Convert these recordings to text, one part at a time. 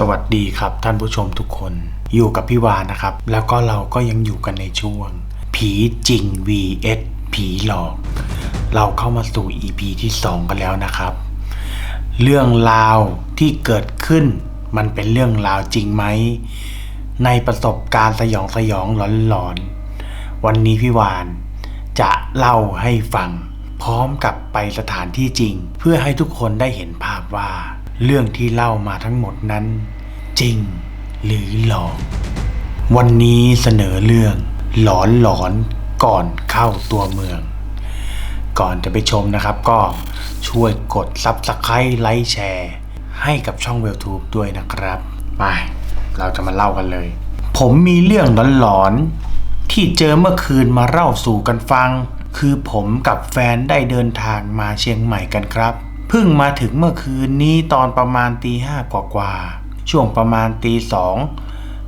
สวัสดีครับท่านผู้ชมทุกคน อยู่กับพี่วานนะครับ แล้วก็เราก็ยังอยู่กันในช่วง ผีจริง vs ผีหลอก เราเข้ามาสู่ EP ที่ 2 กันแล้วนะครับ เรื่องราวที่เกิดขึ้น มันเป็นเรื่องราวจริงไหม ในประสบการณ์สยองสยองหลอนๆ วันนี้พี่วานจะเล่าให้ฟัง พร้อมกับไปสถานที่จริง เพื่อให้ทุกคนได้เห็นภาพว่า เรื่องที่เล่ามาทั้งหมดนั้น จริงหรือหลอก วันนี้เสนอเรื่อง หลอนหลอนก่อนเข้าตัวเมือง ก่อนจะไปชมนะครับก็ช่วยกด Subscribe ไลค์แชร์ ให้กับช่อง YouTube ด้วยนะครับไปเราจะมาเล่ากันเลย ผมมีเรื่องหลอนๆที่เจอเมื่อคืนมาเล่าสู่กันฟัง คือผมกับแฟนได้เดินทางมาเชียงใหม่กันครับ เพิ่งมาถึงเมื่อคืนนี้ตอนประมาณตีห้ากว่าๆช่วงประมาณตีสอง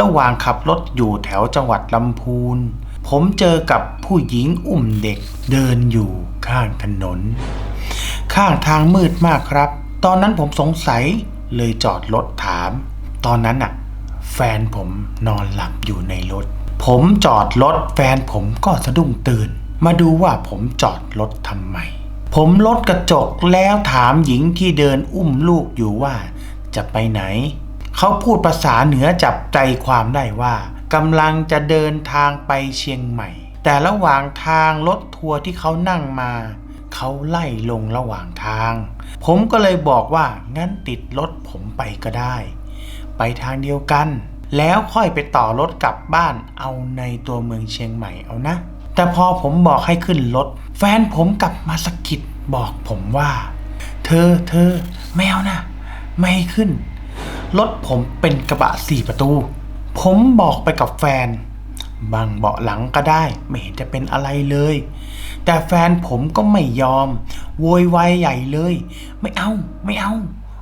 ระหว่างขับรถอยู่แถวจังหวัดลำพูน ผมเจอกับผู้หญิงอุ้มเด็กเดินอยู่ข้างถนน ข้างทางมืดมากครับ ตอนนั้นผมสงสัยเลยจอดรถถาม ตอนนั้นน่ะ แฟนผมนอนหลับอยู่ในรถ ผมจอดรถแฟนผมก็สะดุ้งตื่น มาดูว่าผมจอดรถทำไม ผมลดกระจกแล้วถามหญิงที่เดินอุ้มลูกอยู่ว่า จะไปไหน เขาพูดภาษาเหนือจับใจความได้ว่ากำลังจะเดินทางไปเชียงใหม่ แต่ระหว่างทางรถทัวร์ที่เขานั่งมา เขาไล่ลงระหว่างทาง ผมก็เลยบอกว่างั้นติดรถผมไปก็ได้ ไปทางเดียวกัน แล้วค่อยไปต่อรถกลับบ้านเอาในตัวเมืองเชียงใหม่เอานะ แต่พอผมบอกให้ขึ้นรถ แฟนผมกลับมาสะกิดบอกผมว่า เธอเธอไม่เอานะไม่ขึ้น รถผมเป็นกระบะสี่ประตู ผมบอกไปกับแฟน บางเบาะหลังก็ได้ไม่เห็นจะเป็นอะไรเลย แต่แฟนผมก็ไม่ยอม โวยวายใหญ่เลย ไม่เอาไม่เอา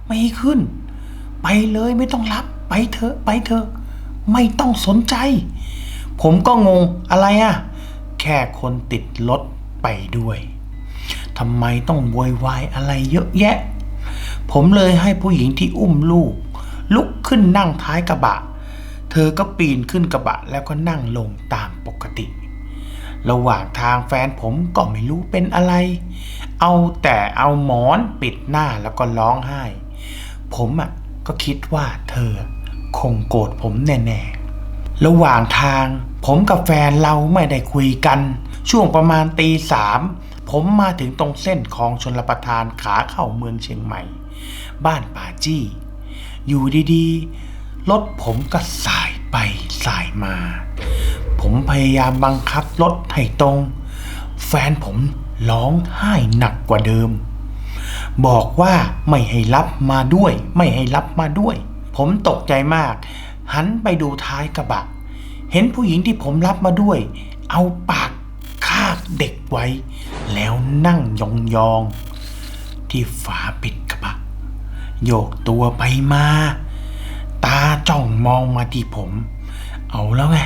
ไม่ให้ขึ้น ไปเลยไม่ต้องรับ ไปเถอะไปเถอะไม่ต้องสนใจ ผมก็งงอะไรอะ แค่คนติดรถ ไปด้วยทำไมต้องโวยวายอะไรเยอะแยะ ผมเลยให้ผู้หญิงที่อุ้มลูก ลุกขึ้นนั่งท้ายกระบะ เธอก็ปีนขึ้นกระบะแล้วก็นั่งลงตามปกติ ระหว่างทางแฟนผมก็ไม่รู้เป็นอะไร เอาแต่เอาหมอนปิดหน้าแล้วก็ร้องไห้ ผมอะก็คิดว่าเธอคงโกรธผมแน่ๆ ระหว่างทางผมกับแฟนเราไม่ได้คุยกัน ช่วงประมาณตีสามผมมาถึงตรงเส้นของชนรประทานขาเข้าเมืองเชียงใหม่ บ้านป่าจี้ อยู่ดีๆ รถผมก็สายไปสายมา ผมพยายามบังคับรถให้ตรง แฟนผมร้องไห้หนักกว่าเดิม บอกว่าไม่ให้รับมาด้วย ไม่ให้รับมาด้วย ผมตกใจมาก หันไปดูท้ายกระบะ เห็นผู้หญิงที่ผมรับมาด้วย เอาปาก เด็กไว้ แล้วนั่งยองๆ ที่ฝาปิดกระบะ โยกตัวไปมา ตาจ้องมองมาที่ผม เอาแล้วไง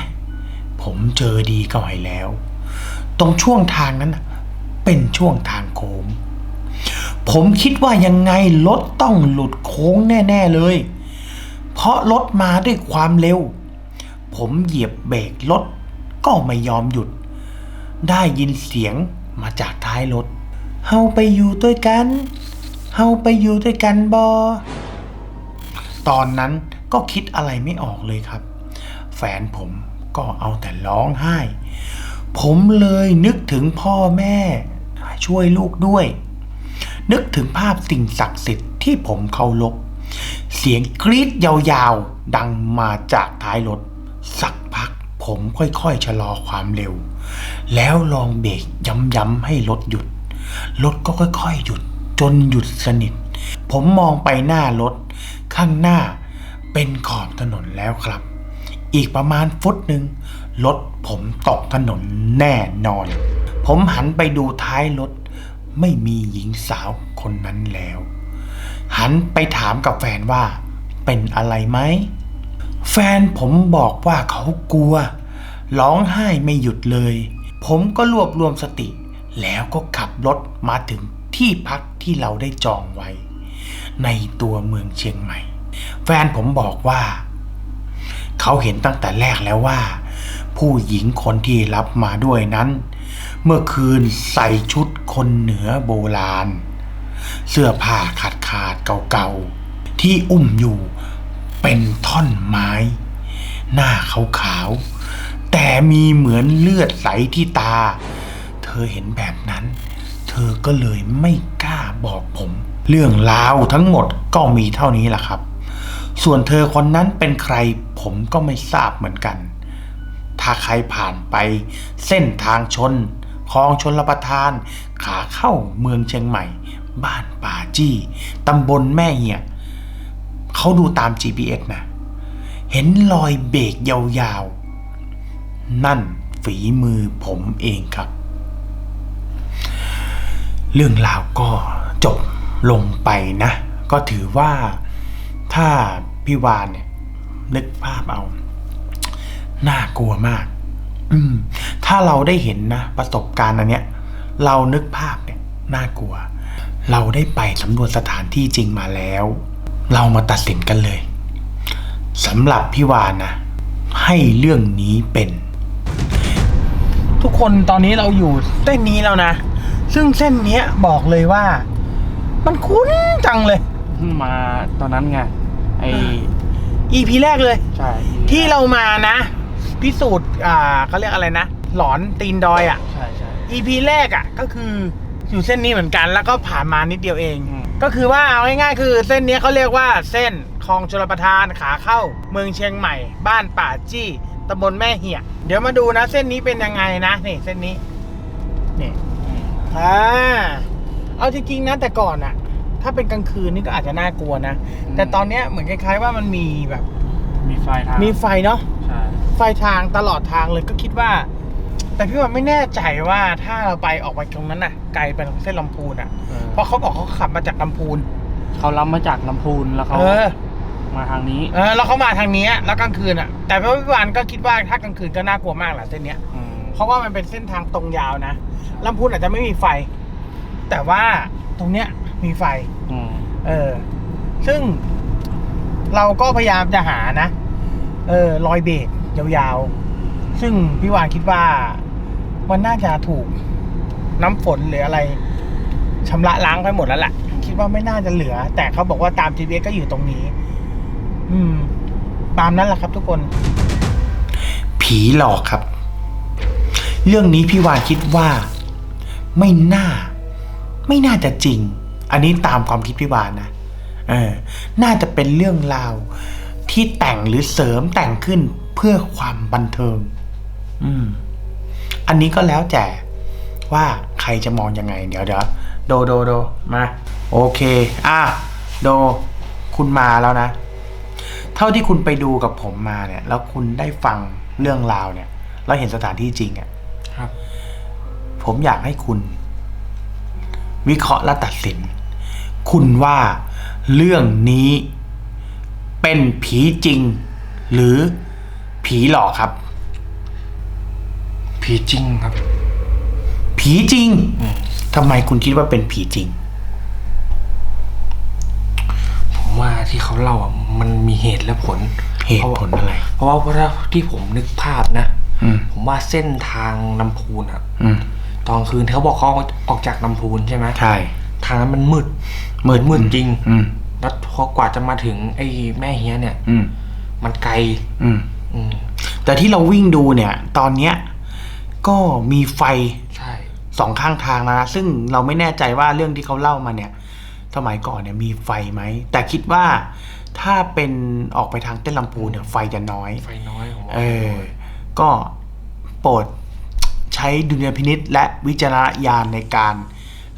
ผมเจอดีก็ให้แล้ว ตรงช่วงทางนั้นเป็นช่วงทางโค้งผมคิดว่ายังไงรถต้องหลุดโค้งแน่ ๆเลย เพราะรถมาด้วยความเร็ว ผมเหยียบเบรกรถก็ไม่ยอมหยุด ได้ยินเสียงมาจากท้ายรถ เฮาไปอยู่ด้วยกัน เฮาไปอยู่ด้วยกันบอ ตอนนั้นก็คิดอะไรไม่ออกเลยครับ แฟนผมก็เอาแต่ร้องไห้ ผมเลยนึกถึงพ่อแม่ ช่วยลูกด้วย นึกถึงภาพสิ่งศักดิ์สิทธิ์ที่ผมเคารพเสียงกรีดยาวๆ ดังมาจากท้ายรถ สักพักผมค่อยๆ ชะลอความเร็ว แล้วลองเบรกย้ำๆให้รถหยุด รถก็ค่อยๆหยุด จนหยุดสนิท ผมมองไปหน้ารถ ข้างหน้าเป็นขอบถนนแล้วครับ อีกประมาณฟุตหนึ่งรถผมตกถนนแน่นอน ผมหันไปดูท้ายรถ ไม่มีหญิงสาวคนนั้นแล้ว หันไปถามกับแฟนว่าเป็นอะไรไหม แฟนผมบอกว่าเขากลัว ร้องไห้ไม่หยุดเลย ผมก็รวบรวมสติ แล้วก็ขับรถมาถึงที่พักที่เราได้จองไว้ ในตัวเมืองเชียงใหม่ แฟนผมบอกว่า เขาเห็นตั้งแต่แรกแล้วว่า ผู้หญิงคนที่รับมาด้วยนั้น เมื่อคืนใส่ชุดคนเหนือโบราณ เสื้อผ้าขาดขาดเก่าๆ ที่อุ้มอยู่เป็นท่อนไม้ หน้าขาวๆ แต่มีเหมือนเลือดไหลที่ตา เธอเห็นแบบนั้น เธอก็เลยไม่กล้าบอกผม เรื่องราวทั้งหมดก็มีเท่านี้แหละครับ ส่วนเธอคนนั้นเป็นใครผมก็ไม่ทราบเหมือนกัน ถ้าใครผ่านไป เส้นทางชนคลองชนรับประทาน ขาเข้าเมืองเชียงใหม่ บ้านป่าจี้ตำบลแม่เหี่ยเขาดูตาม GPS นะ เห็นรอยเบรกยาวๆ นั่นฝีมือผมเองครับ เรื่องราวก็จบลงไปนะ ก็ถือว่าถ้าพี่วานเนี่ยนึกภาพเอา น่ากลัวมาก อืม ถ้าเราได้เห็นนะประสบการณ์อันเนี้ย เรานึกภาพเนี่ยน่ากลัว เราได้ไปสำรวจสถานที่จริงมาแล้ว เรามาตัดสินกันเลยสำหรับพี่วานนะให้เรื่องนี้เป็น ทุกคนตอนนี้เราอยู่เส้นนี้แล้วนะ ซึ่งเส้นเนี้ยบอกเลยว่า มันคุ้นจังเลยมาตอนนั้นไงไอ EP แรกเลย ใช่ที่เรามานะ พิสูจน์อ่าเขาเรียกอะไรนะ หลอนตีนดอยอะ ใช่ใช่ EP แรกอะ ก็คืออยู่เส้นนี้เหมือนกันแล้วก็ผ่านมานิดเดียวเอง อืม ก็คือว่าเอาง่ายๆคือเส้นนี้เขาเรียกว่าเส้นคลองชลประทานขาเข้า เมืองเชียงใหม่ บ้านป่าจี้ ตำบลแม่เหี่ยเดี๋ยวมาดูนะ เส้นนี้เป็นยังไงนะนี่เส้นนี้นี่อ่าเอาจริงๆนะแต่ก่อนอะถ้าเป็นกลางคืนนี่ก็อาจจะน่ากลัวนะ แต่ตอนเนี้ยเหมือนคล้ายๆว่ามันมีแบบ มีไฟทางมีไฟเนาะใช่ไฟทางตลอดทางเลยก็คิดว่า แต่พี่ว่าไม่แน่ใจว่าถ้าเราไปออกไปตรงนั้นน่ะ ไกลไปทางเส้นลำพูนอะเออเพราะเขาบอกเขาขับมาจากลำพูนเขารับมาจากลำพูนแล้วเขาเออ มาทางนี้เออแล้วเขามาทางเนี้ยแล้วกลางคืนอะ แต่พี่ว่าพี่วานก็คิดว่าถ้ากลางคืนก็น่ากลัวมากแหละเส้นเนี้ย อืมเพราะว่ามันเป็นเส้นทางตรงยาวนะลำพูนอาจจะไม่มีไฟ แต่ว่าตรงเนี้ยมีไฟ อืมเออ ซึ่งเราก็พยายามจะหานะ เออรอยเบรกยาวๆ ซึ่งพี่วานคิดว่ามันน่าจะถูกน้ำฝนหรืออะไรชำระล้างไปหมดแล้วแหละคิดว่าไม่น่าจะเหลือ แต่เขาบอกว่าตาม GPS ก็อยู่ตรงนี้ อืม ตามนั้นแหละครับทุกคน ผีหลอกครับ เรื่องนี้พี่วานคิดว่า ไม่น่า ไม่น่าจะจริง อันนี้ตามความคิดพี่วานนะเออ น่าจะเป็นเรื่องราวที่แต่งหรือเสริมแต่งขึ้นเพื่อความบันเทิง อืม อันนี้ก็แล้วแต่ว่าใครจะมองยังไง เดี๋ยวเดี๋ยวโดโดโดมา โอเค อะโด คุณมาแล้วนะ เท่าที่คุณไปดูกับผมมาเนี่ย แล้วคุณได้ฟังเรื่องราวเนี่ย แล้วเห็นสถานที่จริงอะครับ ผมอยากให้คุณ วิเคราะห์และตัดสิน คุณว่าเรื่องนี้เป็นผีจริง หรือผีหลอกครับ ผีจริงครับ ผีจริงอืมทำไมคุณคิดว่าเป็นผีจริง ผม ว่าที่เขาเล่าอะมันมีเหตุและผลเหตุผลอะไร เพราะว่าเพราะว่าที่ผมนึกภาพนะอืมผมว่าเส้นทางลำพูนอะอืมตอนคืนเขาบอกเขาออกจากลำพูนใช่ไหมใช่ทางนั้นมันมืดมืดมืดจริง อืมแล้วพอกว่าจะมาถึง ไอ้แม่เฮียเนี่ย อืมมันไกล อืมอืมแต่ที่เราวิ่งดูเนี่ย ตอนเนี้ยก็มีไฟใช่สองข้างทางนะซึ่งเราไม่แน่ใจว่าเรื่องที่เขาเล่ามาเนี่ย สมัยก่อนเนี่ยมีไฟไหม แต่คิดว่าถ้าเป็นออกไปทางเต้นลำพูนเนี่ยไฟจะน้อย ไฟน้อยผมว่าเออ ก็โปรดใช้ดุลยพินิษและวิจารณญาณในการ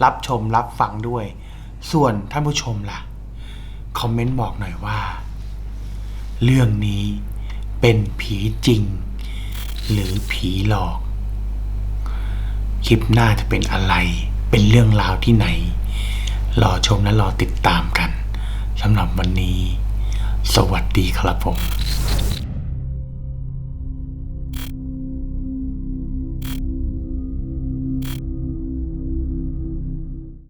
รับชมรับฟังด้วย ส่วนท่านผู้ชมล่ะ คอมเมนต์บอกหน่อยว่า เรื่องนี้เป็นผีจริง หรือผีหลอก คลิปหน้าจะเป็นอะไร เป็นเรื่องราวที่ไหน รอชมและรอติดตามกันสำหรับวันนี้ สวัสดีครับผม